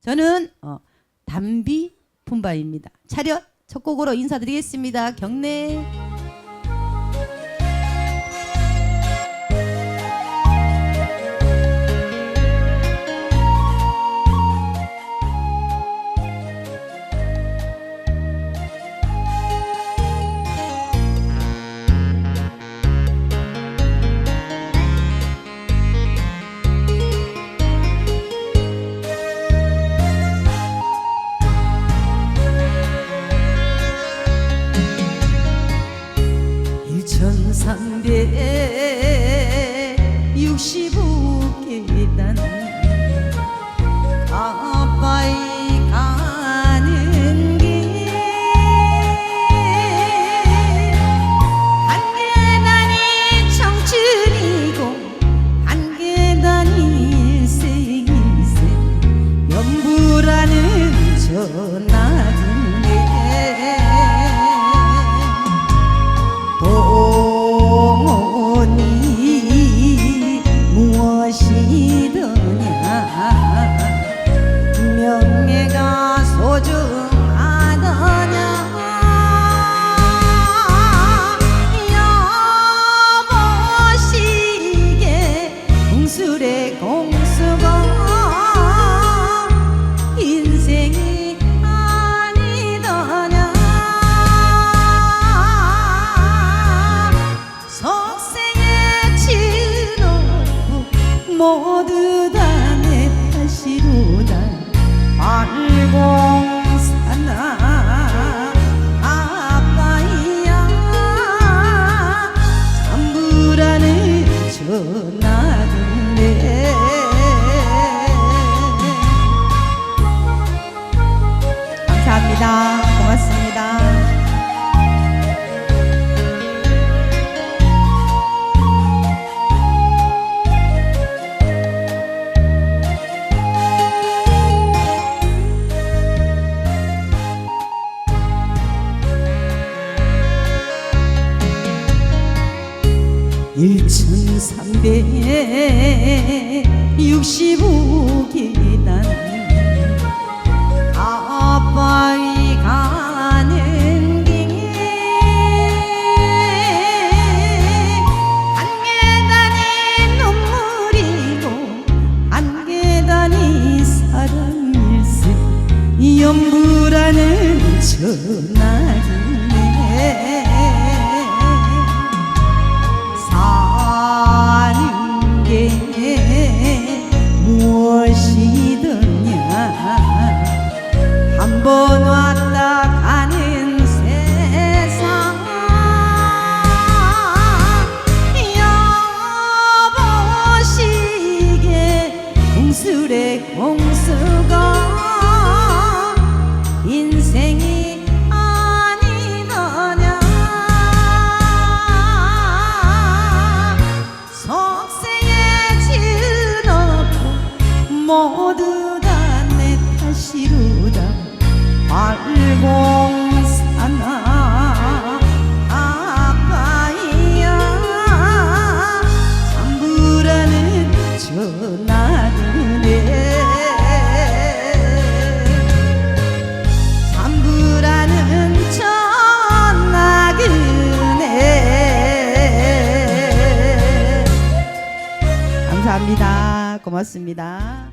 저는 어, 담비 품바입니다. 차렷 첫 곡으로 인사드리겠습니다. 경례. 일천삼백 육십오 계단 가빠이 가는 길 한 계단이 청춘이고 한 계단이 일생일세 연부라는 저나 전 1365기단 아빠이 가는 길에 한 계단이 눈물이고 한 계단이 사랑일세 연불하는 전화기 공수가 인생이 아니더냐. 속생의 지놓고 모두 다 내 탓이로다. 발공 고맙습니다